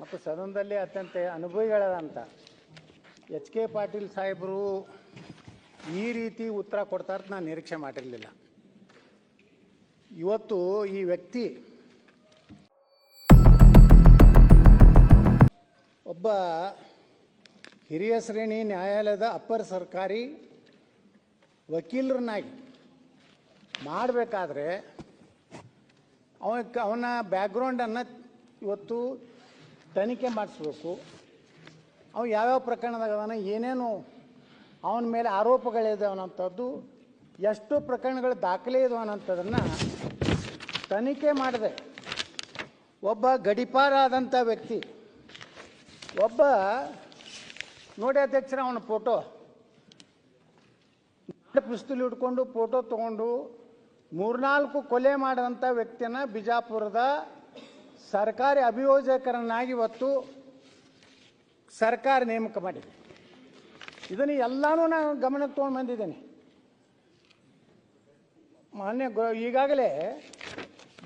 ಮತ್ತು ಸದನದಲ್ಲಿ ಅತ್ಯಂತ ಅನುಭವಿಗಳಾದಂಥ ಎಚ್ ಕೆ ಪಾಟೀಲ್ ಸಾಹೇಬರು ಈ ರೀತಿ ಉತ್ತರ ಕೊಡ್ತಾರೆ ನಾನು ನಿರೀಕ್ಷೆ ಮಾಡಿರಲಿಲ್ಲ. ಇವತ್ತು ಈ ವ್ಯಕ್ತಿ ಒಬ್ಬ ಹಿರಿಯ ಶ್ರೇಣಿ ನ್ಯಾಯಾಲಯದ ಅಪ್ಪರ್ ಸರ್ಕಾರಿ ವಕೀಲರನ್ನಾಗಿ ಮಾಡಬೇಕಾದ್ರೆ ಅವನ ಅವನ ಬ್ಯಾಕ್ಗ್ರೌಂಡನ್ನು ಇವತ್ತು ತನಿಖೆ ಮಾಡಿಸ್ಬೇಕು. ಅವ ಯಾವ್ಯಾವ ಪ್ರಕರಣದಾಗ ಅದಾನ ಏನೇನು ಅವನ ಮೇಲೆ ಆರೋಪಗಳಿದಾವೆ ಅನ್ನೋಂಥದ್ದು, ಎಷ್ಟು ಪ್ರಕರಣಗಳು ದಾಖಲೆ ಇದಾವೆ ಅನ್ನೋಂಥದ್ದನ್ನು ತನಿಖೆ ಮಾಡಿದೆ. ಒಬ್ಬ ಗಡಿಪಾರ ಆದಂಥ ವ್ಯಕ್ತಿ, ಒಬ್ಬ ನೋಡಿ ಅಧ್ಯಕ್ಷರ ಅವನ ಫೋಟೋ. ಪಿಸ್ತೂಲ್ ಹಿಡ್ಕೊಂಡು ಫೋಟೋ ತಗೊಂಡು ಮೂರ್ನಾಲ್ಕು ಕೊಲೆ ಮಾಡಿದಂಥ ವ್ಯಕ್ತಿಯನ್ನು ಬಿಜಾಪುರದ ಸರ್ಕಾರಿ ಅಭಿಯೋಜಕರನ್ನಾಗಿ ಇವತ್ತು ಸರ್ಕಾರ ನೇಮಕ ಮಾಡಿದೆ. ಇದನ್ನು ಎಲ್ಲನೂ ನಾನು ಗಮನಕ್ಕೆ ತೊಗೊಂಡು ಬಂದಿದ್ದೇನೆ. ಮಾನ್ಯ ಗೃಹ, ಈಗಾಗಲೇ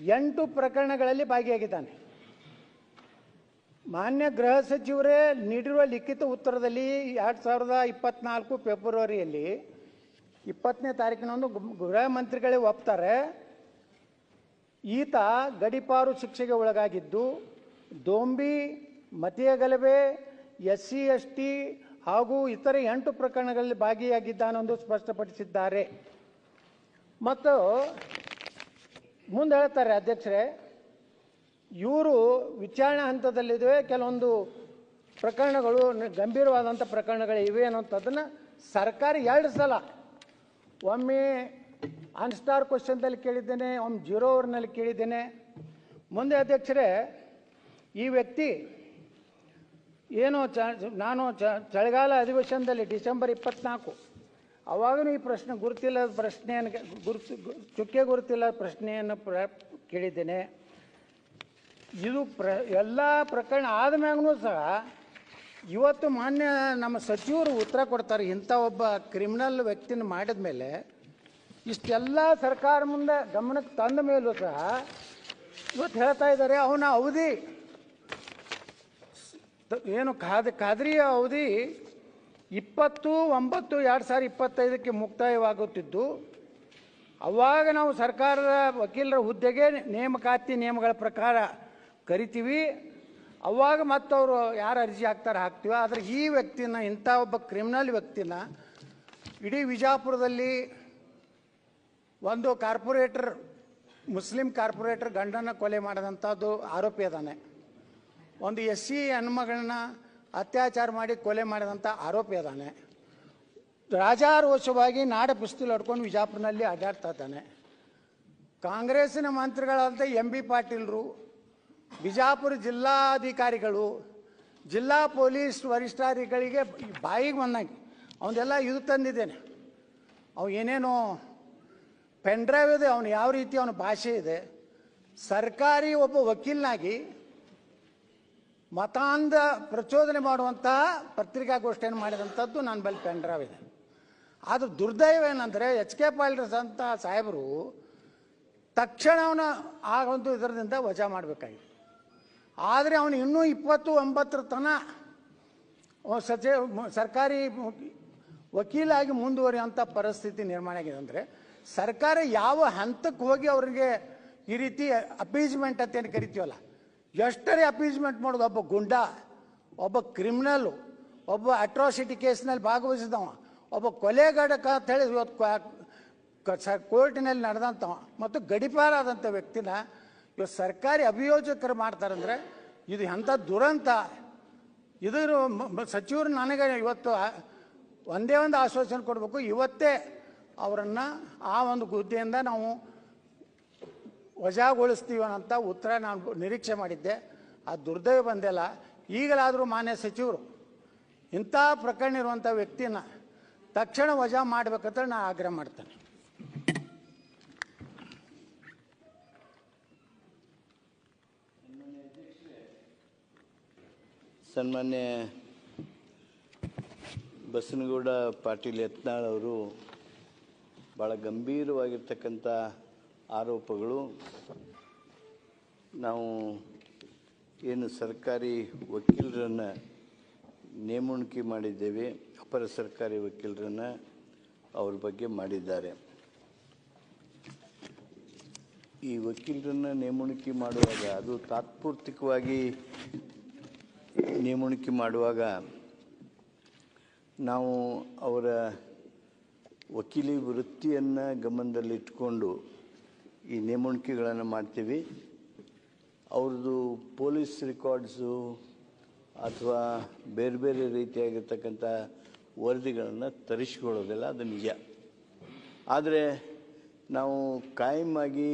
ಎಂಟು ಪ್ರಕರಣಗಳಲ್ಲಿ ಭಾಗಿಯಾಗಿದ್ದಾನೆ. ಮಾನ್ಯ ಗೃಹ ಸಚಿವರೇ ನೀಡಿರುವ ಲಿಖಿತ ಉತ್ತರದಲ್ಲಿ ಎರಡು ಸಾವಿರದ ಇಪ್ಪತ್ತ್ನಾಲ್ಕು ಫೆಬ್ರವರಿಯಲ್ಲಿ ಇಪ್ಪತ್ತನೇ ತಾರೀಕಿನಂದು ಗೃಹ ಮಂತ್ರಿಗಳೇ ಒಪ್ತಾರೆ. ಈತ ಗಡಿಪಾರು ಶಿಕ್ಷೆಗೆ ಒಳಗಾಗಿದ್ದು, ದೋಂಬಿ ಮತೀಯ ಗಲಭೆ ಎಸ್ ಸಿ ಎಸ್ ಟಿ ಹಾಗೂ ಇತರೆ ಎಂಟು ಪ್ರಕರಣಗಳಲ್ಲಿ ಭಾಗಿಯಾಗಿದ್ದಾನೆಂದು ಸ್ಪಷ್ಟಪಡಿಸಿದ್ದಾರೆ. ಮತ್ತು ಮುಂದೆ ಹೇಳ್ತಾರೆ ಅಧ್ಯಕ್ಷರೇ, ಇವರು ವಿಚಾರಣಾ ಹಂತದಲ್ಲಿದೆ ಕೆಲವೊಂದು ಪ್ರಕರಣಗಳು ಗಂಭೀರವಾದಂಥ ಪ್ರಕರಣಗಳು ಇವೆ ಅನ್ನೋಂಥದ್ದನ್ನು ಸರ್ಕಾರ ಎರಡು ಸಲ ಒಮ್ಮೆ ಅನ್ಸ್ಟಾರ್ ಕ್ವಶನ್ದಲ್ಲಿ ಕೇಳಿದ್ದೇನೆ ಒಂದು ಜೀರೋ ಅವರ್ನಲ್ಲಿ ಕೇಳಿದ್ದೇನೆ ಮುಂದೆ ಅಧ್ಯಕ್ಷರೇ ಈ ವ್ಯಕ್ತಿ ಏನೋ ಚ ನಾನು ಚ ಚಳಿಗಾಲ ಅಧಿವೇಶನದಲ್ಲಿ ಡಿಸೆಂಬರ್ ಇಪ್ಪತ್ನಾಲ್ಕು ಅವಾಗಲೂ ಈ ಪ್ರಶ್ನೆ ಗುರುತಿಲ್ಲದ ಪ್ರಶ್ನೆಯನ್ನು ಗುರುತು ಚುಕ್ಕೆ ಗುರುತಿಲ್ಲದ ಪ್ರಶ್ನೆಯನ್ನು ಪ್ರ ಕೇಳಿದ್ದೇನೆ ಇದು ಪ್ರ ಎಲ್ಲ ಪ್ರಕರಣ ಆದಮ್ಯಾಗೂ ಸಹ ಇವತ್ತು ಮಾನ್ಯ ನಮ್ಮ ಸಚಿವರು ಉತ್ತರ ಕೊಡ್ತಾರೆ ಇಂಥ ಒಬ್ಬ ಕ್ರಿಮಿನಲ್ ವ್ಯಕ್ತಿನ ಮಾಡಿದ ಮೇಲೆ ಇಷ್ಟೆಲ್ಲ ಸರ್ಕಾರ ಮುಂದೆ ಗಮನಕ್ಕೆ ತಂದ ಮೇಲೂ ಸಹ ಇವತ್ತು ಹೇಳ್ತಾ ಇದ್ದಾರೆ, ಅವನ ಅವಧಿ. ಏನು ಖಾದ, ಖಾದ್ರಿಯ ಅವಧಿ ಇಪ್ಪತ್ತು, ಒಂಬತ್ತು, ಎರಡು ಸಾವಿರ ಇಪ್ಪತ್ತೈದಕ್ಕೆ ಮುಕ್ತಾಯವಾಗುತ್ತಿದ್ದು, ಅವಾಗ ನಾವು ಸರ್ಕಾರದ ವಕೀಲರ ಹುದ್ದೆಗೆ ನೇಮಕಾತಿ ನಿಯಮಗಳ ಪ್ರಕಾರ ಕರಿತೀವಿ. ಅವಾಗ ಮತ್ತವರು ಯಾರು ಅರ್ಜಿ ಹಾಕ್ತಾರೆ ಹಾಕ್ತೀವಿ, ಆದರೆ ಈ ವ್ಯಕ್ತಿನ, ಇಂಥ ಒಬ್ಬ ಕ್ರಿಮಿನಲ್ ವ್ಯಕ್ತಿನ, ಇಡೀ ವಿಜಾಪುರದಲ್ಲಿ ಒಂದು ಕಾರ್ಪೊರೇಟರ್, ಮುಸ್ಲಿಂ ಕಾರ್ಪೊರೇಟರ್ ಗಂಡನ ಕೊಲೆ ಮಾಡಿದಂಥದ್ದು ಆರೋಪಿ ಅದಾನೆ. ಒಂದು ಎಸ್ ಸಿ ಹೆಣ್ಮಗಳನ್ನ ಅತ್ಯಾಚಾರ ಮಾಡಿ ಕೊಲೆ ಮಾಡಿದಂಥ ಆರೋಪಿ ಅದಾನೆ. ರಾಜಾರೋಷವಾಗಿ ನಾಡ ಪಿಸ್ತೂಲ್ ಹೊಡ್ಕೊಂಡು ವಿಜಾಪುರನಲ್ಲಿ ಅಡ್ಡಾಡ್ತಾ ಇದ್ದಾನೆ. ಕಾಂಗ್ರೆಸ್ಸಿನ ಮಂತ್ರಿಗಳಾದಂಥ ಎಂ ಬಿ ಪಾಟೀಲ್ರು, ಬಿಜಾಪುರ ಜಿಲ್ಲಾಧಿಕಾರಿಗಳು, ಜಿಲ್ಲಾ ಪೊಲೀಸ್ ವರಿಷ್ಠಾಧಿಕಾರಿಗಳಿಗೆ ಬಾಯಿಗೆ ಬಂದಂಗೆ, ಅವನ್ನೆಲ್ಲ ಇದು ತಂದಿದ್ದೇನೆ. ಅವು ಏನೇನೋ ಪೆನ್ ಡ್ರೈವ್ ಇದೆ, ಅವನು ಯಾವ ರೀತಿ ಅವನ ಭಾಷೆ ಇದೆ. ಸರ್ಕಾರಿ ಒಬ್ಬ ವಕೀಲನಾಗಿ ಮತಾಂಧ ಪ್ರಚೋದನೆ ಮಾಡುವಂತಹ ಪತ್ರಿಕಾಗೋಷ್ಠಿಯನ್ನು ಮಾಡಿದಂಥದ್ದು ನನ್ನ ಬಳಿ ಪೆನ್ ಡ್ರೈವ್ ಇದೆ. ಆದ್ರೆ ದುರ್ದೈವ ಏನಂದರೆ ಎಚ್ ಕೆ ಪಾಲ್ರಸ್ ಅಂತ ಸಾಹೇಬರು ತಕ್ಷಣ ಅವನ ಆ ಒಂದು ಇದರದಿಂದ ವಜಾ ಮಾಡಬೇಕಾಗಿತ್ತು. ಆದರೆ ಅವನು ಇನ್ನೂ ಇಪ್ಪತ್ತು ಒಂಬತ್ತರ ತನ ಸಚಿವ ಸರ್ಕಾರಿ ವಕೀಲಾಗಿ ಮುಂದುವರಿಯುವಂಥ ಪರಿಸ್ಥಿತಿ ನಿರ್ಮಾಣ ಆಗಿದೆ ಅಂದರೆ ಸರ್ಕಾರ ಯಾವ ಹಂತಕ್ಕೆ ಹೋಗಿ ಅವರಿಗೆ ಈ ರೀತಿ ಅಪೀಸ್ಮೆಂಟ್ ಅಂತ ಏನು ಕರಿತೀವಲ್ಲ? ಎಷ್ಟರೇ ಅಪೀಸ್ಮೆಂಟ್ ಮಾಡೋದು, ಒಬ್ಬ ಗುಂಡ, ಒಬ್ಬ ಕ್ರಿಮಿನಲ್ಲು ಒಬ್ಬ ಅಟ್ರಾಸಿಟಿ ಕೇಸ್ನಲ್ಲಿ ಭಾಗವಹಿಸಿದವ, ಒಬ್ಬ ಕೊಲೆಗಾಡಕ ಅಂತ ಹೇಳಿ ಇವತ್ತು ಕೋರ್ಟಿನಲ್ಲಿ ನಡೆದಂಥವ ಮತ್ತು ಗಡಿಪಾರಾದಂಥ ವ್ಯಕ್ತಿನ ಇವತ್ತು ಸರ್ಕಾರಿ ಅಭಿಯೋಜಕರು ಮಾಡ್ತಾರಂದ್ರೆ ಇದು ಎಂಥ ದುರಂತ. ಇದರ ಸಚಿವರು ನನಗೆ ಇವತ್ತು ಒಂದೇ ಒಂದು ಆಶ್ವಾಸನೆ ಕೊಡಬೇಕು, ಇವತ್ತೇ ಅವರನ್ನು ಆ ಒಂದು ಹುದ್ದೆಯಿಂದ ನಾವು ವಜಾಗೊಳಿಸ್ತೀವಿ ಅಂತ ಉತ್ತರ ನಾನು ನಿರೀಕ್ಷೆ ಮಾಡಿದ್ದೆ. ಆ ದುರ್ದೈವ ಬಂದಿಲ್ಲ ಈಗಲಾದರೂ ಮಾನ್ಯ ಸಚಿವರು ಇಂಥ ಪ್ರಕರಣ ಇರುವಂಥ ವ್ಯಕ್ತಿನ ತಕ್ಷಣ ವಜಾ ಮಾಡಬೇಕಂತ ನಾನು ಆಗ್ರಹ ಮಾಡ್ತೇನೆ. ಸನ್ಮಾನ್ಯ ಬಸನಗೌಡ ಪಾಟೀಲ್ ಯತ್ನಾಳ್ ಅವರು ಭಾಳ ಗಂಭೀರವಾಗಿರ್ತಕ್ಕಂಥ ಆರೋಪಗಳು. ನಾವು ಏನು ಸರ್ಕಾರಿ ವಕೀಲರನ್ನು ನೇಮಣಿಕೆ ಮಾಡಿದ್ದೇವೆ, ಅಪರ ಸರ್ಕಾರಿ ವಕೀಲರನ್ನು ಅವ್ರ ಬಗ್ಗೆ ಮಾಡಿದ್ದಾರೆ. ಈ ವಕೀಲರನ್ನು ನೇಮಣಿಕೆ ಮಾಡುವಾಗ, ಅದು ತಾತ್ಪೂರ್ತಿಕವಾಗಿ ನೇಮಣಿಕೆ ಮಾಡುವಾಗ ನಾವು ಅವರ ವಕೀಲಿ ವೃತ್ತಿಯನ್ನು ಗಮನದಲ್ಲಿಟ್ಟುಕೊಂಡು ಈ ನೇಮಣಿಕೆಗಳನ್ನು ಮಾಡ್ತೀವಿ. ಅವ್ರದ್ದು ಪೊಲೀಸ್ ರೆಕಾರ್ಡ್ಸು ಅಥವಾ ಬೇರೆ ಬೇರೆ ರೀತಿಯಾಗಿರ್ತಕ್ಕಂಥ ವರದಿಗಳನ್ನು ತರಿಸ್ಕೊಳ್ಳೋದಿಲ್ಲ ಅದು ನಿಜ. ಆದರೆ ನಾವು ಕಾಯಮಾಗಿ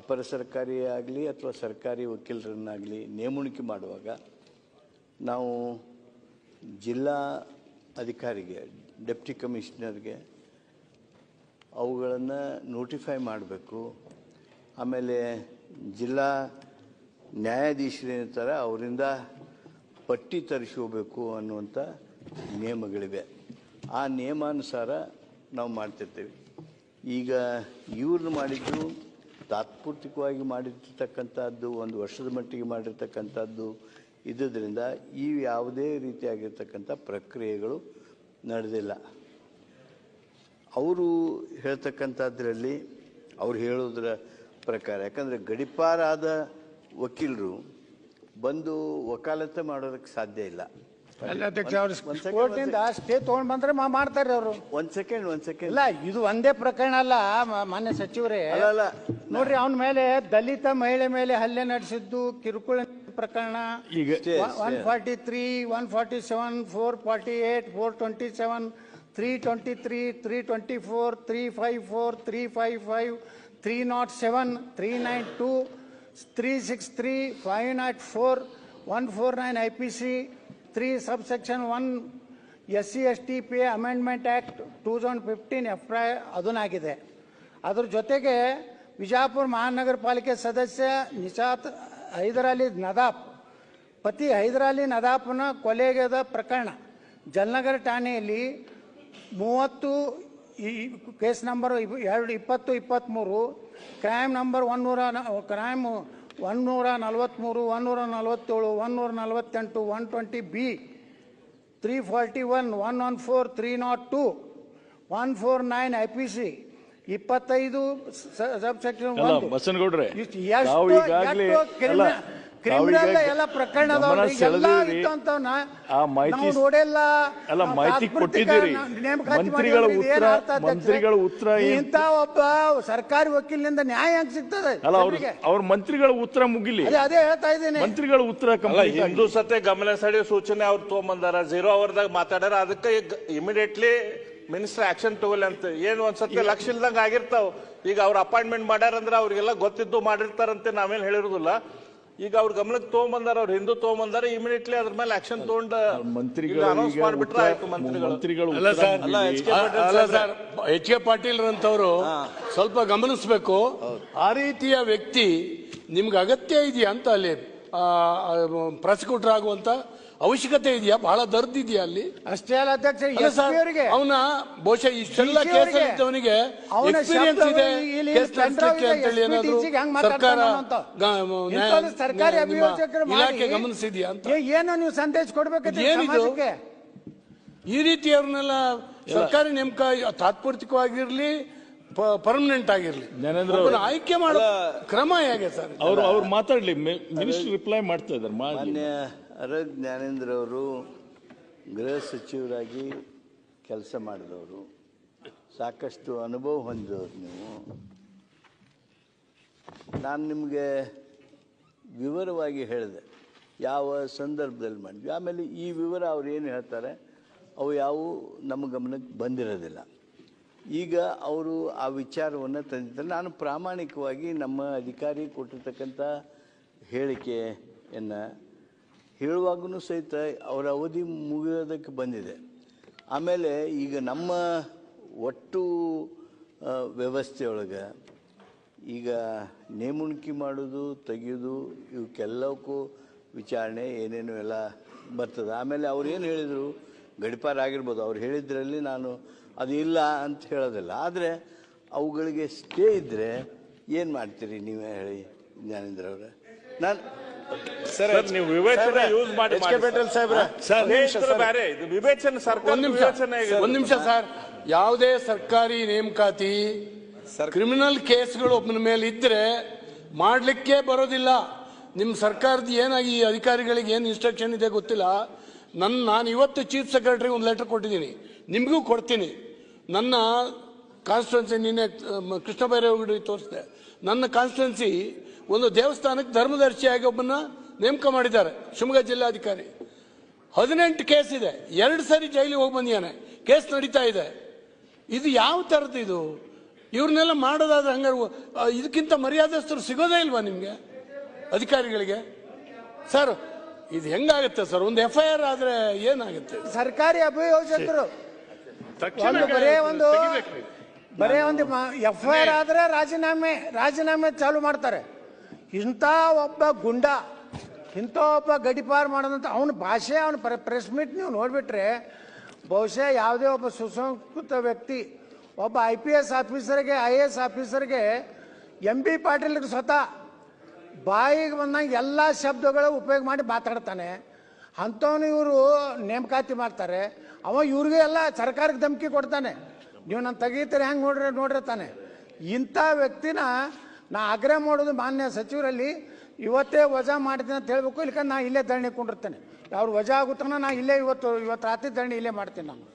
ಅಪರ ಸರ್ಕಾರಿ ಆಗಲಿ ಅಥವಾ ಸರ್ಕಾರಿ ವಕೀಲರನ್ನಾಗಲಿ ನೇಮಣಿಕೆ ಮಾಡುವಾಗ ನಾವು ಜಿಲ್ಲಾ ಅಧಿಕಾರಿಗೆ, ಡೆಪ್ಟಿ ಕಮಿಷನರ್ಗೆ ಅವುಗಳನ್ನು ನೋಟಿಫೈ ಮಾಡಬೇಕು. ಆಮೇಲೆ ಜಿಲ್ಲಾ ನ್ಯಾಯಾಧೀಶರೇನಿರ್ತಾರೆ ಅವರಿಂದ ಪಟ್ಟಿ ತರಿಸ್ಕೋಬೇಕು ಅನ್ನುವಂಥ ನಿಯಮಗಳಿವೆ. ಆ ನಿಯಮಾನುಸಾರ ನಾವು ಮಾಡ್ತಿರ್ತೀವಿ. ಈಗ ಇವ್ರನ್ನ ಮಾಡಿದ್ದು ತಾತ್ಪೂರ್ತಿಕವಾಗಿ ಮಾಡಿರ್ತಕ್ಕಂಥದ್ದು, ಒಂದು ವರ್ಷದ ಮಟ್ಟಿಗೆ ಮಾಡಿರ್ತಕ್ಕಂಥದ್ದು, ಇದ್ದುದರಿಂದ ಈ ಯಾವುದೇ ರೀತಿಯಾಗಿರ್ತಕ್ಕಂಥ ಪ್ರಕ್ರಿಯೆಗಳು ನಡೆದಿಲ್ಲ. ಅವರು ಹೇಳ್ತಕ್ಕಂಥದ್ರಲ್ಲಿ ಅವ್ರು ಹೇಳೋದ್ರ ಪ್ರಕಾರ ಯಾಕಂದರೆ ಗಡಿಪಾರಾದ ವಕೀಲರು ಬಂದು ವಕಾಲತ್ತು ಮಾಡೋದಕ್ಕೆ ಸಾಧ್ಯ ಇಲ್ಲ. ಕೋರ್ಟ್ನಿಂದ ಸ್ಟೇ ತೊಗೊಂಡ್ ಬಂದ್ರೆ ಮಾಡ್ತಾರೆ ಅವರು. ಒಂದು ಸೆಕೆಂಡ್ ಒಂದು ಸೆಕೆಂಡ್. ಇಲ್ಲ ಇದು ಒಂದೇ ಪ್ರಕರಣ ಅಲ್ಲ ಮಾನ್ಯ ಸಚಿವರೇ. ಅಲ್ಲ ನೋಡ್ರಿ ಅವನ ಮೇಲೆ ದಲಿತ ಮಹಿಳೆ ಮೇಲೆ ಹಲ್ಲೆ ನಡೆಸಿದ್ದು ಕಿರುಕುಳ ಪ್ರಕರಣ. ಈಗ one. Forty three one forty seven four forty eight four twenty seven three twenty three three twenty four three five four three five five three nought seven three nine two three six three five nought four one four nine I P C three sub section one S C S T P amendment act two thousand fifteen F I ಅದನ್ನಾಗಿದೆ ಅದ್ರ ಜೊತೆಗೆ ವಿಜಾಪುರ ಮಹಾನಗರ ಪಾಲಿಕೆ ಸದಸ್ಯ ನಿಶಾತ್ ಹೈದರಾಲಿ ನದಾಪ್, ಪತಿ ಹೈದರಾಲಿ ನದಾಫ್ನ ಕೊಲೆಗದ ಪ್ರಕರಣ ಜಲ್ನಗರ್ ಠಾಣೆಯಲ್ಲಿ ಮೂವತ್ತು ಈ ಕೇಸ್ ನಂಬರ್ ಎರಡು ಇಪ್ಪತ್ತು ಇಪ್ಪತ್ತ್ಮೂರು ಕ್ರೈಮ್ ನಂಬರ್ ಒನ್ನೂರ ಕ್ರೈಮ್ ಒನ್ನೂರ ನಲವತ್ತ್ಮೂರು ಒನ್ನೂರ ನಲವತ್ತೇಳು ಒನ್ನೂರ ನಲವತ್ತೆಂಟು one twenty B three forty one one one four three nought two one four nine I P C ಇಪ್ಪತ್ತೈದು ಸಬ್ ಸೆಕ್ಷನ್ ಕ್ರಿಮಿನಲ್ ಎಲ್ಲ ಪ್ರಕರಣ ಗಮನ ಎಲ್ಲ ಆ ಮಾಹಿತಿ ಅಲ್ಲ, ಕೊಟ್ಟಿದ್ದೀರಿ. ಮಂತ್ರಿಗಳ ಉತ್ತರ- ಮಂತ್ರಿಗಳ ಉತ್ತರ ಇಂತ ಇಂಥ ಒಬ್ಬ ಸರ್ಕಾರಿ ವಕೀಲನಿಂದ ನ್ಯಾಯ ಹೆಂಗ್ ಸಿಗ್ತದೆ ಅಲ್ಲ ಅವ್ರ ಅವ್ರ ಮಂತ್ರಿಗಳ ಉತ್ತರ ಮುಗಿಲಿ. ಅದೇ ಅದೇ ಹೇಳ್ತಾ ಇದ್ದೀನಿ. ಮಂತ್ರಿಗಳ ಉತ್ತರ ಸತ್ಯ. ಹಿಂದೂ ಸತೆ ಗಮನ ಸೆಳೆಯೋ ಸೂಚನೆ ಅವ್ರು ತಗೊಂಬಂದಾರ. ಜೀರೋ ಅವರ್ದಾಗ ಮಾತಾಡ್ಯಾರ. ಅದಕ್ಕೆ ಇಮಿಡಿಯೇಟ್ಲಿ ಮಿನಿಸ್ಟರ್ ಆಕ್ಷನ್ ತಗೋಲಿ ಅಂತ. ಏನು ಒಂದ್ಸತಿ ಲಕ್ಷ ಇಲ್ದಂಗ ಆಗಿರ್ತಾವ. ಈಗ ಅವ್ರ ಅಪಾಯಿಂಟ್ಮೆಂಟ್ ಮಾಡ್ಯಾರಂದ್ರೆ ಅವ್ರಿಗೆಲ್ಲ ಗೊತ್ತಿದ್ದು ಮಾಡಿರ್ತಾರಂತೆ ನಾವೇನ್ ಹೇಳಿರೋದಿಲ್ಲ. ಈಗ ಅವ್ರ ಗಮನಕ್ಕೆ ತಗೊಂಬಂದಾರ ಅವ್ರ ಹಿಂದೂ ತಗೊಂಬಂದಾರ ಇಮಿಡಿಯೇಟ್ಲಿ ಅದ್ರ ಮೇಲೆ ಆಕ್ಷನ್ ತಗೊಂಡ ಮಂತ್ರಿಗಳು ಅನೌನ್ಸ್ ಮಾಡ್ಬಿಟ್ರೆ ಆಯ್ತು ಮಂತ್ರಿಗಳು ಮಂತ್ರಿಗಳು ಅಲ್ಲ ಸರ್ ಅಲ್ಲ, ಮುಗಿಲಿ. ಎಚ್ ಕೆ ಪಾಟೀಲ್ ಅಲ್ಲ ಸಾಹೇಬ್ರೆ. ಎಚ್ ಕೆ ಪಾಟೀಲ್ ಸ್ವಲ್ಪ ಗಮನಿಸ್ಬೇಕು ಆ ರೀತಿಯ ವ್ಯಕ್ತಿ ನಿಮ್ಗೆ ಅಗತ್ಯ ಇದೆಯಾ ಅಂತ ಅಲ್ಲಿ ಪ್ರಾಸಿಕ್ಯೂಟರ್ ಆಗುವಂತ ಅವಶ್ಯಕತೆ ಇದೆಯಾ? ಬಹಳ ದರ್ದಿದೆಯಾ ಅಲ್ಲಿ? ಅಷ್ಟೇ ಅಲ್ಲ ಅಧ್ಯಕ್ಷ ಅವನ ಬಹುಶಃ ಇಷ್ಟೆಲ್ಲ ಕೇಸಲ್ಲಿ ಇದ್ದವನಿಗೆ ಅವನ ಎಕ್ಸ್ಪೀರಿಯನ್ಸ್ ಇದೆ. ಕೇಸ್ ನಡೆಸಲಿಕ್ಕೆ ಅಂತೇಳಿ ಏನಾದ್ರು ಸರ್ಕಾರ ಸರ್ಕಾರಿ ಅಭಿಯೋಜಕರು ಇಲಾಖೆ ಗಮನಿಸಿದ್ಯಾ ಅಂತ? ಏ- ಏನು ನೀವು ಸಂದೇಶ ಕೊಡ್ಬೇಕು ಏನಿದು? ಈ ಈ ರೀತಿಯವ್ರನ್ನೆಲ್ಲ ಸರ್ಕಾರಿ ನೇಮಕ ತಾತ್ಪೂರ್ತಿಕವಾಗಿರ್ಲಿ ಪರ್ಮನೆಂಟ್ ಆಗಿರ್ಲಿ. ಆಯ್ಕೆ ಮಾಡೋ ಕ್ರಮ ಹೇಗೆ ಸರ್? ಅವ್ರು ಅವ್ರು ಮಾತಾಡ್ಲಿ ಮಿನಿಸ್ಟರ್ ರಿಪ್ಲೈ ಮಾಡ್ತಾ ಇದ್ದಾರೆ ಅರಗ್ ಜ್ಞಾನೇಂದ್ರ ಅವರು ಗೃಹ ಸಚಿವರಾಗಿ ಕೆಲಸ ಮಾಡಿದವರು. ಸಾಕಷ್ಟು ಅನುಭವ ಹೊಂದಿದವರು ನೀವು. ನಾನು ನಿಮಗೆ ವಿವರವಾಗಿ ಹೇಳಿದೆ. ಯಾವ ಸಂದರ್ಭದಲ್ಲಿ ಮಾಡಿದ್ವಿ. ಆಮೇಲೆ ಈ ವಿವರ ಅವ್ರು ಏನು ಹೇಳ್ತಾರೆ, ಅವು ಯಾವುವು ನಮ್ಮ ಗಮನಕ್ಕೆ ಬಂದಿರೋದಿಲ್ಲ. ಈಗ ಅವರು ಆ ವಿಚಾರವನ್ನು ತಂದಿದ್ದಾರೆ. ನಾನು ಪ್ರಾಮಾಣಿಕವಾಗಿ ನಮ್ಮ ಅಧಿಕಾರಿ ಕೊಟ್ಟಿರ್ತಕ್ಕಂಥ ಹೇಳಿಕೆಯನ್ನು ಹೇಳುವಾಗೂ ಸಹಿತ ಅವರ ಅವಧಿ ಮುಗಿಯೋದಕ್ಕೆ ಬಂದಿದೆ. ಆಮೇಲೆ ಈಗ ನಮ್ಮ ಒಟ್ಟು ವ್ಯವಸ್ಥೆಯೊಳಗೆ ಈಗ ನೇಮಣಿಕೆ ಮಾಡೋದು ತೆಗೆಯೋದು ಇವಕ್ಕೆಲ್ಲಕ್ಕೂ ವಿಚಾರಣೆ ಏನೇನು ಎಲ್ಲ ಬರ್ತದೆ. ಆಮೇಲೆ ಅವ್ರು ಏನು ಹೇಳಿದರು? ಗಡಿಪಾರ ಆಗಿರ್ಬೋದು. ಅವ್ರು ಹೇಳಿದ್ರಲ್ಲಿ ನಾನು ಅದು ಇಲ್ಲ ಅಂತ ಹೇಳೋದಿಲ್ಲ. ಆದರೆ ಅವುಗಳಿಗೆ ಸ್ಟೇ ಇದ್ದರೆ ಏನು ಮಾಡ್ತೀರಿ ನೀವೇ ಹೇಳಿ ಜ್ಞಾನೇಂದ್ರ ಅವರೇ? ನಾನು ಸರ್ ನೀವು ವಿವೇಚನೆ ಯೂಸ್ ಮಾಡಿ ಎಚ್ ಕೆ ಪಾಟೀಲ್ ಸಾಹೇಬ್ರ ಸ್ನೇಹಿತರು ಬೇರೆ ಇದು ವಿವೇಚನೆ ಸರ್ಕಾರ ಒಂದ್ ನಿಮಿಷ ಒಂದ್ ನಿಮಿಷ ಸರ್. ಯಾವುದೇ ಸರ್ಕಾರಿ ನೇಮಕಾತಿ ಕ್ರಿಮಿನಲ್ ಕೇಸ್ಗಳು ಒಬ್ಬನ ಮೇಲೆ ಇದ್ರೆ ಮಾಡ್ಲಿಕ್ಕೆ ಬರೋದಿಲ್ಲ. ನಿಮ್ಮ ಸರ್ಕಾರದ ಏನಾಗಿ ಈ ಅಧಿಕಾರಿಗಳಿಗೆ ಏನು ಇನ್ಸ್ಟ್ರಕ್ಷನ್ ಇದೆ ಗೊತ್ತಿಲ್ಲ. ನನ್ನ ನಾನು ಇವತ್ತು ಚೀಫ್ ಸೆಕ್ರೆಟರಿ ಒಂದು ಲೆಟರ್ ಕೊಟ್ಟಿದ್ದೀನಿ. ನಿಮಗೂ ಕೊಡ್ತೀನಿ. ನನ್ನ ಕಾನ್ಸ್ಟಿಟ್ಯೂನ್ಸಿ ನಿನ್ನೆ ಕೃಷ್ಣ ಬೈರೇಗೌಡರಿಗೆ ತೋರಿಸಿದೆ. ನನ್ನ ಕಾನ್ಸ್ಟಿಟ್ಯೂನ್ಸಿ ಒಂದು ದೇವಸ್ಥಾನಕ್ಕೆ ಧರ್ಮದರ್ಶಿಯಾಗಿ ಒಬ್ಬನ ನೇಮಕ ಮಾಡಿದ್ದಾರೆ ಶಿವಮೊಗ್ಗ ಜಿಲ್ಲಾಧಿಕಾರಿ. ಹದಿನೆಂಟು ಕೇಸ್ ಇದೆ. ಎರಡು ಸರಿ ಜೈಲಿಗೆ ಹೋಗಿ ಬಂದಿಯಾನೆ ಕೇಸ್ ನಡೀತಾ ಇದೆ. ಇದು ಯಾವ ಥರದ್ದು ಇದು? ಇವ್ರನ್ನೆಲ್ಲ ಮಾಡೋದಾದ್ರೆ ಹಂಗಾರೆ ಆ, ಇದಕ್ಕಿಂತ ಮರ್ಯಾದಸ್ಥರು ಸಿಗೋದೇ ಇಲ್ವಾ ನಿಮಗೆ ಅಧಿಕಾರಿಗಳಿಗೆ? ಸರ್ ಇದು ಹೆಂಗಾಗುತ್ತೆ ಸರ್? ಒಂದು ಎಫ್ ಐ ಆರ್ ಆದರೆ ಏನಾಗುತ್ತೆ? ಸರ್ಕಾರಿ ಅಭಿಯೋಜಕರು. ಬರೇ ಒಂದು ಬರೇ ಒಂದು ಎಫ್ ಐ ಆರ್ ಆದ್ರೆ ರಾಜೀನಾಮೆ ರಾಜೀನಾಮೆ ಚಾಲು ಮಾಡ್ತಾರೆ. ಇಂಥ ಒಬ್ಬ ಗುಂಡ, ಇಂಥ ಒಬ್ಬ ಗಡಿಪಾರು ಮಾಡೋದಂತ ಅವನ ಭಾಷೆ, ಅವನ ಪ್ರೆಸ್ ಮೀಟ್ ನೀವು ನೋಡಿಬಿಟ್ರೆ, ಬಹುಶಃ ಯಾವುದೇ ಒಬ್ಬ ಸುಸಂಸ್ಕೃತ ವ್ಯಕ್ತಿ, ಒಬ್ಬ ಐ ಪಿ ಎಸ್ ಆಫೀಸರ್ಗೆ ಐ ಎ ಎಸ್ ಆಫೀಸರ್ಗೆ ಎಂ ಬಿ ಪಾಟೀಲ್ಗೆ ಸ್ವತಃ ಬಾಯಿಗೆ ಬಂದಂಗೆ ಎಲ್ಲ ಶಬ್ದಗಳು ಉಪಯೋಗ ಮಾಡಿ ಮಾತಾಡ್ತಾನೆ. ಅಂಥವನು ಇವರು ನೇಮಕಾತಿ ಮಾಡ್ತಾರೆ. ಅವ ಇವ್ರಿಗೆ ಎಲ್ಲ ಸರ್ಕಾರಕ್ಕೆ ಧಮಕಿ ಕೊಡ್ತಾನೆ. ನೀವು ನನ್ನ ತೆಗೀತಾರೆ, ಹೆಂಗೆ ನೋಡ್ರಿ ನೋಡಿರ್ತಾನೆ ಇಂಥ ವ್ಯಕ್ತಿನ ನಾ ಆಗ್ರಹ ಮಾಡೋದು ಮಾನ್ಯ ಸಚಿವರಲ್ಲಿ, ಇವತ್ತೇ ವಜಾ ಮಾಡ್ತೀನಿ ಅಂತ ಹೇಳ್ಬೇಕು ಇಲ್ಲಿಕ ನಾ ಇಲ್ಲೇ ಧರಣಿ ಕೊಂಡಿರ್ತೇನೆ. ಅವ್ರು ವಜಾ ಆಗುತ್ತಾನ ನಾ ಇಲ್ಲೇ ಇವತ್ತು ಇವತ್ತು ರಾತ್ರಿ ಧರಣಿ ಇಲ್ಲೇ ಮಾಡ್ತೀನಿ ನಾನು.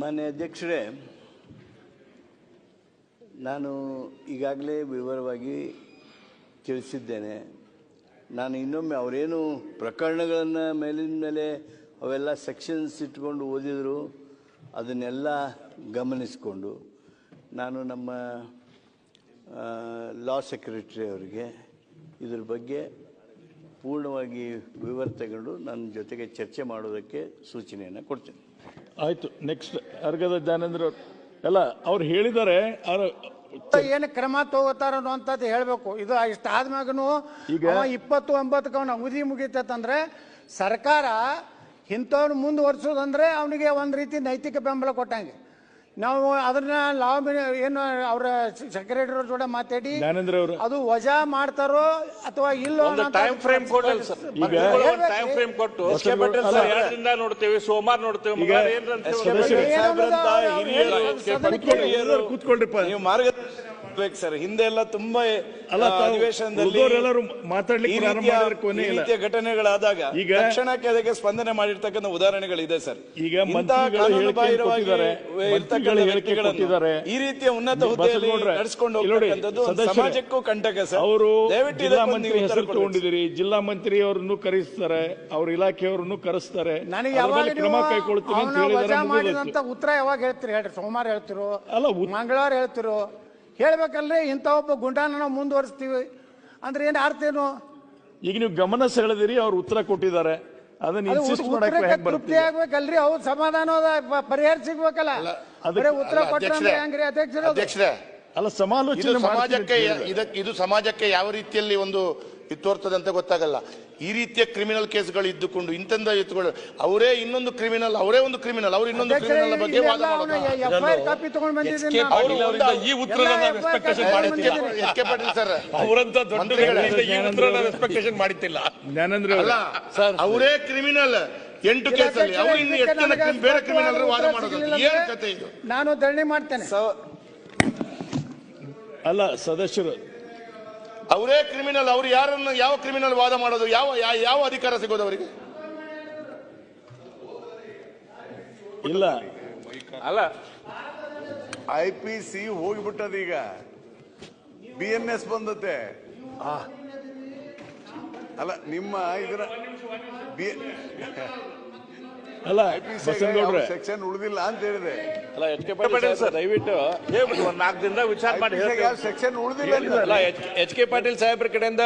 ಮಾನ್ಯ ಅಧ್ಯಕ್ಷರೇ, ನಾನು ಈಗಾಗಲೇ ವಿವರವಾಗಿ ತಿಳಿಸಿದ್ದೇನೆ. ನಾನು ಇನ್ನೊಮ್ಮೆ ಅವರೇನು ಪ್ರಕರಣಗಳನ್ನು ಮೇಲಿನ ಮೇಲೆ ಅವೆಲ್ಲ ಸೆಕ್ಷನ್ಸ್ ಇಟ್ಕೊಂಡು ಓದಿದರು, ಅದನ್ನೆಲ್ಲ ಗಮನಿಸಿಕೊಂಡು, ನಾನು ನಮ್ಮ ಲಾ ಸೆಕ್ರೆಟರಿ ಅವರಿಗೆ ಇದ್ರ ಬಗ್ಗೆ ಪೂರ್ಣವಾಗಿ ವಿವರ ತಗೊಂಡು ನನ್ನ ಜೊತೆಗೆ ಚರ್ಚೆ ಮಾಡೋದಕ್ಕೆ ಸೂಚನೆಯನ್ನು ಕೊಡ್ತೇನೆ. ಆಯಿತು ನೆಕ್ಸ್ಟ್ ಅರ್ಗದ ಜ್ಞಾನೇಂದ್ರ ಅವ್ರು. ಎಲ್ಲ ಅವ್ರು ಹೇಳಿದ್ದಾರೆ ಅವ್ರ ಏನು ಕ್ರಮ ತಗೋತಾರ ಅನ್ನುವಂಥದ್ದು ಹೇಳಬೇಕು. ಇದು ಇಷ್ಟ ಆದ್ಮ್ಯಾಗೂ ಈಗ- ಇಪ್ಪತ್ತು ಒಂಬತ್ತಕ್ಕೆ ಅವನ ಅವಧಿ ಮುಗಿತಂದ್ರೆ ಸರ್ಕಾರ ಇಂಥವ್ನು ಮುಂದುವರ್ಸೋದಂದ್ರೆ ಅವನಿಗೆ ಒಂದು ರೀತಿ ನೈತಿಕ ಬೆಂಬಲ ಕೊಟ್ಟಂಗೆ. ನಾವು ಅದನ್ನ ಲಾ ಏನು ಅವರ ಸೆಕ್ರೆಟರಿ ಜೋಡೆ ಮಾತಾಡಿ ಜ್ಞಾನೇಂದ್ರ ಅವರು. ಅದು ವಜಾ ಮಾಡ್ತಾರೋ ಅಥವಾ ಇಲ್ಲೋ ಒಂದು ಟೈಮ್ ಫ್ರೇಮ್ ಕೊಡಲ್ಲ ಸರ್. ಈಗ ಒಂದು ಟೈಮ್ ಫ್ರೇಮ್ ಕೊಟ್ಟು. S K Patil sir, sir, ಎರಡರಿಂದ ನೋಡ್ತೇವೆ ಸೋಮವಾರ ನೋಡ್ತೇವೆ ಮಂಗಳವಾರ ಸದಸ್ಯರು. ಸಾಹೇಬ್ರಂತ ಅವ್ರು ಹಿರಿಯರು, ಕೂತ್ಕೊಳ್ಳಿ, ನೀವು ಮಾರ್ಗದರ್ಶನ ಮಾಡ್ಬೇಕು ಸರ್ ಹಿಂದೆ ಎಲ್ಲ ತುಂಬಾ ಅಧಿವೇಶನದಲ್ಲಿ ಮಾತಾಡ್ಲಿಕ್ಕೆ ರೀತಿಯ- ಕೊನೆ ಈ ರೀತಿಯ ಘಟನೆಗಳಾದಾಗ ಈಗ- ತಕ್ಷಣಕ್ಕೆ ಅದಕ್ಕೆ ಸ್ಪಂದನೆ ಮಾಡಿರ್ತಕ್ಕಂಥ ಉದಾಹರಣೆಗಳಿದೆ ಸರ್. ಈಗ ಈ ರೀತಿಯ ಉನ್ನತ ಹುದ್ದೆಯಲ್ಲಿ ನಡೆಸಿಕೊಂಡು ನೋಡಿ, ಹೋಗ್ತಕ್ಕಂಥದ್ದು ಸಮಾಜಕ್ಕೂ ಕಂಟಕ ಸರ್. ಅವರು ದಯವಿಟ್ಟು ಜಿಲ್ಲಾ ಇದಕ್ಕೊಂದು ಮಂತ್ರಿ ಹೆಸರು ಕೊಡ್ಬೇಕು. ತಗೊಂಡಿದ್ದೀರಿ. ಜಿಲ್ಲಾ ಮಂತ್ರಿ ಅವರನ್ನು ಕರೆಸ್ತಾರೆ ಅವ್ರ ಇಲಾಖೆಯವ್ರನ್ನು ಕರೆಸ್ತಾರೆ. ನನಗೆ ಯಾವಾಗ ಕ್ರಮ ಕೈಗೊಳ್ತೀನಿ ಅಂತ ಮಾಡಿದಂತ ಉತ್ತರ ಯಾವಾಗ ಹೇಳ್ತೀರಿ? ಹೇಳ್ರಿ ಸೋಮವಾರ ಹೇಳ್ತಿರೋ ಅಲ್ಲ, ಮಂಗಳವಾರ ಹೇಳ್ತಿರೋ. ಹೇಳ್ಬೇಕಲ್ರಿ ಇಂಥ ಒಬ್ಬ ಗುಂಡಾನ ನಾವು ಮುಂದುವರಿಸ್ತೀವಿ. ಅಂದ್ರೆ ಏನು ಅರ್ಥ ಏನು? ಈಗ ನೀವು ಗಮನ ಸೆಳೆದಿರಿ ಅವ್ರು ಉತ್ತರ ಕೊಟ್ಟಿದ್ದಾರೆ. ಅದನ್ನ ಅದು ಇನ್ಸಿಸ್ಟ್ ಮಾಡಕ್ಕೆ ಹೇಗೆ ತೃಪ್ತಿ ಬರ್ತೀವಿ ಆಗ್ಬೇಕಲ್ರಿ ಅವ್ರು ಸಮಾಧಾನ ಪ- ಪರಿಹಾರ ಸಿಗ್ಬೇಕಲ್ಲ. ಅದಕ್ಕೆ- ಬರೀ ಉತ್ತರ ಅಲ್ಲ, ಕೊಟ್ಟರೆ ಅಧ್ಯಕ್ಷರೇ. ಹೆಂಗ್ರಿ ಅಧ್ಯಕ್ಷರು? ಅಧ್ಯಕ್ಷರೇ. ಅಲ್ಲ ಇದು ಸಮಾಲೋಚನೆ ಮಾಡ್ತೀನಿ ಅಂತ ಸಮಾಜಕ್ಕೆ. ಇದಕ್ಕೆ ಇದು ಸಮಾಜಕ್ಕೆ ಯಾವ ರೀತಿಯಲ್ಲಿ ಒಂದು ಇದು ತೋರ್ತದೆ ಅಂತ ಗೊತ್ತಾಗಲ್ಲ. ಈ ರೀತಿಯ ಕ್ರಿಮಿನಲ್ ಕೇಸ್ಗಳು ಇದ್ದುಕೊಂಡು ಇಂತಂದ ಎತ್ತುಗಳು ಅವರೇ ಇನ್ನೊಂದು ಕ್ರಿಮಿನಲ್ ಅವರೇ ಒಂದು ಕ್ರಿಮಿನಲ್ ಅವರು ಇನ್ನೊಂದು ಕ್ರಿಮಿನಲ್ ಬಗ್ಗೆ ವಾದ. ಈ ಉತ್ತರ. S K Patil sir. ಅವರಂತ expectation ಮಾಡಿದ್ದಿಲ್ಲ ಜ್ಞಾನೇಂದ್ರ ಅಲ್ಲ ಅವರೇ, ಅವರೇ. ಕ್ರಿಮಿನಲ್ ಎಂಟು ಕೇಸಲ್ಲಿ. ಅವರು ಇನ್ನು ಎಷ್ಟು ಜನ ಬೇರೆ ಕ್ರಿಮಿನಲ್ ವಾದ ಮಾಡೋದು. ಏನು ಕತೆ ಇದು? ನಾನು ಧರಣಿ ಮಾಡ್ತೇನೆ. ಅಲ್ಲ ಸದಸ್ಯರು ಅವರೇ ಕ್ರಿಮಿನಲ್ ಅವ್ರು ಯಾರನ್ನು ಯಾವ ಕ್ರಿಮಿನಲ್ ವಾದ ಮಾಡೋದು ಯಾವ ಯಾವ ಅಧಿಕಾರ ಸಿಗೋದು ಅವರಿಗೆ? ಇಲ್ಲ. ಅಲ್ಲ. ಐ ಪಿ ಸಿ ಹೋಗ್ಬಿಟ್ಟದ ಈಗ. ಬಿ ಎನ್ ಎಸ್ ಬಂದತೆ ಆ. ಅಲ್ಲ ನಿಮ್ಮ ಇದರ ಬಿ ಅಲ್ಲ ಬಸನಗೌಡ್ರೆ ಸೆಕ್ಷನ್ ಉಳಿದಿಲ್ಲ ಅಂತ ಹೇಳಿದೆ. ಅಲ್ಲ ಎಚ್ ಕೆ ಪಾಟೀಲ್ ಸರ್. ದಯವಿಟ್ಟು ಒಂದ್ ನಾಲ್ಕು ದಿನ ವಿಚಾರ ಮಾಡಿ. ಸೆಕ್ಷನ್ ಉಳಿದಿಲ್ಲ ಅಂತ. ಅಲ್ಲ ಎಚ್ ಕೆ ಪಾಟೀಲ್ ಸಾಹೇಬ್ರ ಕಡೆಯಿಂದ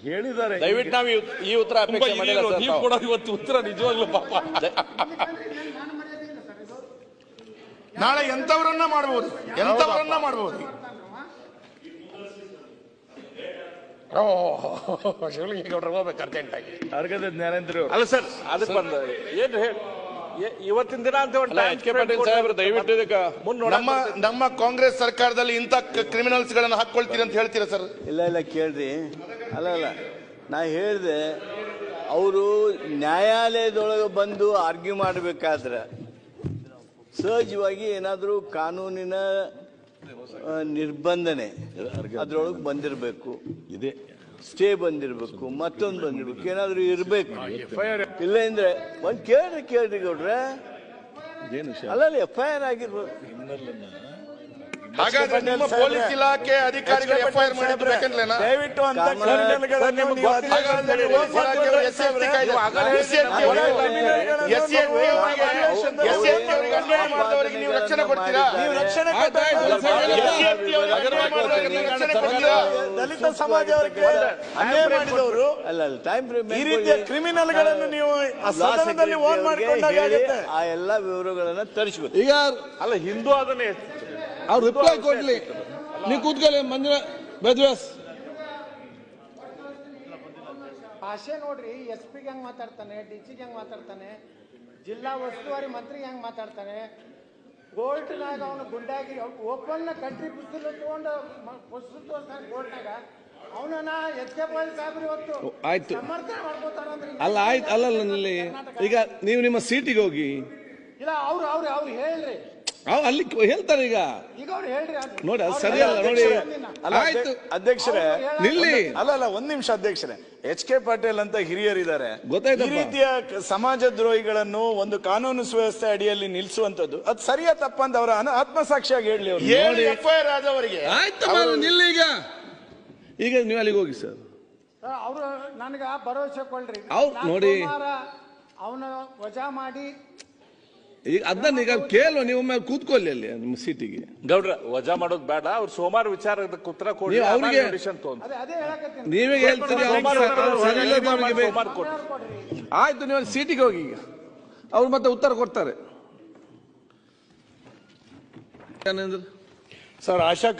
ಹೇಳಿದ್ದಾರೆ. ದಯವಿಟ್ಟು ನಾವು ಈ- ಉತ್ತರ ಅಪೇಕ್ಷೆ ಮಾಡಿಲ್ಲ ಸರ್ ನೀವು. ಕೊಡೋ ಇವತ್ತು ಉತ್ತರ ನಿಜವಾಗ್ಲೂ ಪಾಪ. ನಾಳೆ ಎಂತವರನ್ನ ಮಾಡಬಹುದು ಎಂತವರನ್ನ ಮಾಡಬಹುದು ಶಿವಲಿಂಗ ಗೌಡ್ರು ಹೋಗ್ಬೇಕು ಅರ್ಜೆಂಟಾಗಿ. ಅರ್ಗದ ಜ್ಞಾನೇಂದ್ರ ಅವರು ಅಲ್ಲ ಸರ್ ಅದಕ್ಕೆ ಬಂದ ಏನ್ ಹೇಳಿ? ಏ- ಇವತ್ತಿನ ದಿನ ಅಂತ ಒಂದು time ಸಾಹೇಬ್ರು ದಯವಿಟ್ಟು ಇದಕ್ಕೆ ಮುಂದ್ ನಮ್ಮ ನಮ್ಮ ಕಾಂಗ್ರೆಸ್ ಸರ್ಕಾರದಲ್ಲಿ ಇಂಥ ಕ್ರಿಮಿನಲ್ಸ್ ಗಳನ್ನ ಹಾಕೊಳ್ತೀರಿ ಅಂತ ಹೇಳ್ತೀರಾ ಸರ್? ಇಲ್ಲ ಇಲ್ಲ ಕೇಳ್ರಿ. ಅಲ್ಲ ಅಲ್ಲ. ನಾ ಹೇಳಿದೆ ಅವರು ನ್ಯಾಯಾಲಯದೊಳಗೆ ಬಂದು ಆರ್ಗ್ಯೂ ಮಾಡಬೇಕಾದ್ರೆ ಸಹಜವಾಗಿ ಏನಾದರೂ ಕಾನೂನಿನ ಆ, ನಿರ್ಬಂಧನೆ ಅದ್ರೊಳಗೆ ಬಂದಿರಬೇಕು. ಇದೆ. ಸ್ಟೇ ಬಂದಿರಬೇಕು ಮತ್ತೊಂದು ಬಂದಿರ್ಬೇಕು ಏನಾದರೂ ಇರಬೇಕು. ಇಲ್ಲ ಅಂದ್ರೆ ಒಂದು ಕೇಳ್ರಿ ಕೇಳ್ರಿ ಗೌಡ್ರೆ. ಏನು ವಿಷಯ? ಅಲ್ಲ ಎಫ್ ಐ ಆರ್ ಆಗಿರ್ಬೋದು. ಹಾಗಾದ್ರೆ ನಿಮ್ಮ ಪೊಲೀಸ್ ಇಲಾಖೆ ಅಧಿಕಾರಿಗಳು ಎಫ್ ಐ ಆರ್ ದಯವಿಟ್ಟು ಅಂತ ಎಸ್ ಎಲ್ ಅವರಿಗೆ- ನೀವು ರಕ್ಷಣೆ ಕೊಡ್ತೀರಾ? ನೀವು ರಕ್ಷಣೆ ದಲಿತ ಸಮಾಜ ಅವರಿಗೆ ಅನ್ಯಾಯ ಮಾಡಿದವರು ಅಲ್ಲ ಅಲ್ಲ ಟೈಮ್ ಫ್ರೇಮ್ ಈ ರೀತಿಯ ಕ್ರಿಮಿನಲ್ಗಳನ್ನು ನೀವು ಆ ಸದನದಲ್ಲಿ ಓನ್ ಮಾಡ್ಕೊಂಡಾಗ ಆಗುತ್ತೆ. ಆ ಎಲ್ಲ ವಿವರಗಳನ್ನ ತರಿಸ್ಬೇಕು ಈಗ ಅಲ್ಲ ಹಿಂದೂ ಅದನ್ನೇ ಅವ್ರು ರಿಪ್ಲೈ ಕೊಡ್ಲಿ. ನೀವು ಕೂತ್ಕೊಳ್ಳಿ ಮಂಜುನ ಬೆದ್ವಾಸ್ ಭಾಷೆ ನೋಡ್ರಿ ಎಸ್ ಪಿ ಹೆಂಗ್ ಮಾತಾಡ್ತಾನೆ ಡಿ ಸಿ ಹೆಂಗ್ ಮಾತಾಡ್ತಾನೆ ಜಿಲ್ಲಾ ಉಸ್ತುವಾರಿ ಮಂತ್ರಿ ಹೆಂಗ್ ಮಾತಾಡ್ತಾನೆ ಕೋರ್ಟ್ನಾಗ ಅವನು ಗುಂಡಾಗಿ ಓಪನ್ ಕಂಟ್ರಿ ಪುಸ್ತಕ ತಗೊಂಡು ಪುಸ್ತಕ ತೋರಿಸ್ತಾನೆ ಕೋರ್ಟ್ನಾಗ ಆಯ್ತು. ಅಲ್ಲ ಆಯ್ತು ಅಲ್ಲಲ್ಲ ಈಗ ನೀವು ನಿಮ್ಮ ಸೀಟಿಗೆ ಹೋಗಿ. ಇಲ್ಲ ಅವ್ರು ಅವ್ರು ಅವ್ರು ಹೇಳ್ರಿ. ಅಲ್ಲಿ ಹೇಳ್ತಾರೆ ಈಗ. ಅವ್ರು ನೋಡಿ ಅದು ಸರಿಯಲ್ಲ ನೋಡಿ. ಆಯ್ತು. ಅಧ್ಯಕ್ಷರೇ ನಿಲ್ಲಿ. ಅಲ್ಲ ಅಲ್ಲ ಒಂದ್ ನಿಮಿಷ ಅಧ್ಯಕ್ಷರೇ. ಎಚ್ ಕೆ ಪಾಟೀಲ್ ಅಂತ ಹಿರಿಯರಿದ್ದಾರೆ. ಗೊತ್ತಾಯ್ತು ಈ ರೀತಿಯ ಕ- ಸಮಾಜ ದ್ರೋಹಿಗಳನ್ನು ಒಂದು ಕಾನೂನು ಸುವ್ಯವಸ್ಥೆ ಅಡಿಯಲ್ಲಿ ನಿಲ್ಲಿಸುವಂತದ್ದು ಅದು ಸರಿಯಾ ತಪ್ಪಂತ ಅವರ ಅನ- ಆತ್ಮಸಾಕ್ಷಿಯಾಗಿ ಹೇಳಿ ಅವರು. ಎಫ್ ಐ ಆರ್ ಆದವರಿಗೆ ಆಯ್ತು ನಿಲ್ಲಿ ಈಗ. ಈಗ ನೀವು ಅಲ್ಲಿಗೆ ಹೋಗಿ ಸರ್. ಅವರು ನನಗೆ ಭರವಸೆ ಕೊಡ್ರಿ. ಅವ್ರು ನೋಡಿ. ಅವನ ವಜಾ ಮಾಡಿ ಈಗ ಅದನ್ನ ಈಗ ಕೇಳು ನೀವು ಮೇಲೆ ಕೂತ್ಕೊಳ್ಳಿ ಅಲ್ಲಿ ನಿಮ್ಮ ಸೀಟಿಗೆ. ಗೌಡ್ರ ವಜಾ ಮಾಡೋದು ಬೇಡ ಅವ್ರು ಸೋಮವಾರ ವಿಚಾರ ಉತ್ತರ ಕೊಡಿ ನೀವು ಅವ್ರಿಗೆ- ನೋಟಿಷನ್ ತಗೊಂಡು ಅದೇ ಅದೇ ಹೇಳಕತ್ತೀನಿ. ನೀವೇ ಹೇಳ್ತೀರಿ ಅವ್ರು ಸರಿ- ಅವ್ರಿಗೆ ಬೇಕು. ಸೋಮವಾರ ಕೊಡಿ ಆಯ್ತು ನೀವು ಅಲ್ಲಿ ಸೀಟಿಗೆ ಹೋಗಿ ಈಗ. ಅವ್ರು ಮತ್ತೆ ಉತ್ತರ ಕೊಡ್ತಾರೆ. ಏನಂದ್ರೆ ಸರ್ ಆಶಾ